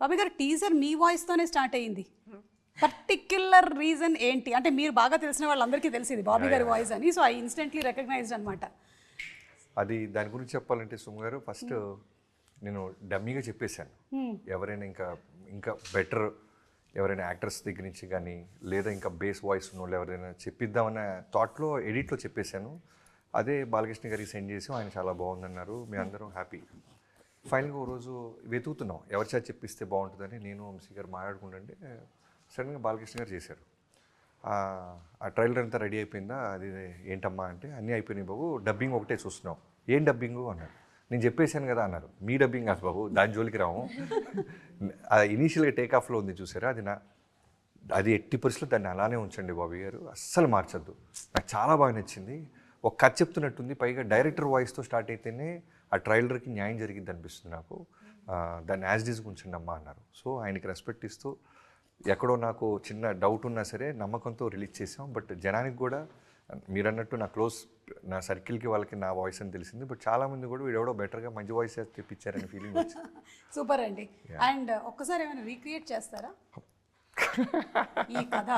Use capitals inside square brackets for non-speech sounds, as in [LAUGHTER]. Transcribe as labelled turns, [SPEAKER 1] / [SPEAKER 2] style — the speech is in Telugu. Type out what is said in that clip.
[SPEAKER 1] బాబీ గారు టీజర్ మీ వాయిస్ తోనే స్టార్ట్ అయ్యింది. పర్టిక్యులర్ రీజన్ ఏంటి? అంటే మీరు బాగా తెలిసిన వాళ్ళందరికీ తెలిసింది బాబీ గారి వాయిస్ అని. సో ఐ ఇన్స్టెంట్లీ రికగ్నైజ్డ్ అనమాట
[SPEAKER 2] అది దాని గురించి చెప్పాలంటే సుమ గారు ఫస్ట్ నేను డమ్మీగా చెప్పేశాను. ఎవరైనా ఇంకా ఇంకా బెటర్ ఎవరైనా యాక్టర్స్ దగ్గర నుంచి కానీ లేదా ఇంకా బేస్ వాయిస్ ఉన్న వాళ్ళు ఎవరైనా చెప్పిద్దామన్న థాట్లో ఎడిట్లో చెప్పేశాను. అదే బాలకృష్ణ గారికి సెండ్ చేసి. ఆయన చాలా బాగుందన్నారు. మీ అందరం హ్యాపీ ఫైనల్గా ఓ రోజు వెతుకుతున్నాం. ఎవరి చేత చెప్పిస్తే బాగుంటుందని నేను వంశీ గారు మాట్లాడుకుంటుంటే సడన్గా బాలకృష్ణ గారు చేశారు. ఆ ట్రైలర్ అంతా రెడీ అయిపోయిందా? అది ఏంటమ్మా అంటే అన్నీ అయిపోయినాయి బాబు డబ్బింగ్ ఒకటే చూస్తున్నాం. ఏం డబ్బింగు? అన్నారు నేను చెప్పేశాను కదా అన్నారు. మీ డబ్బింగ్ కాదు బాబు దాని జోలికి రాము. ఆ ఇనీషియల్గా టేక్ ఆఫ్లో ఉంది చూసారా? అది నా అది ఎట్టి పరిస్థితులు దాన్ని అలానే ఉంచండి బాబు గారు. అస్సలు మార్చద్దు. నాకు చాలా బాగా నచ్చింది. ఒక కథ చెప్తున్నట్టుంది. పైగా డైరెక్టర్ వాయిస్తో స్టార్ట్ అయితేనే ఆ ట్రైలర్కి న్యాయం జరిగింది అనిపిస్తుంది నాకు. దాన్ని యాజ్ డీస్ ఉంచండి అమ్మా అన్నారు. సో ఆయనకి రెస్పెక్ట్ ఇస్తూ ఎక్కడో నాకు చిన్న డౌట్ ఉన్నా సరే నమ్మకంతో రిలీజ్ చేసాం బట్ జనానికి కూడా మీరు అన్నట్టు నా క్లోజ్ నా సర్కిల్కి వాళ్ళకి నా వాయిస్ అని తెలిసింది. బట్ చాలామంది కూడా వీడెవడో బెటర్గా మంచి వాయిస్ తెప్పించారని ఫీలింగ్ [LAUGHS] వచ్చింది.
[SPEAKER 1] సూపర్ అండి. అండ్ ఒక్కసారి ఏమైనా రీక్రియేట్ చేస్తారా? [LAUGHS] ఈ కథ.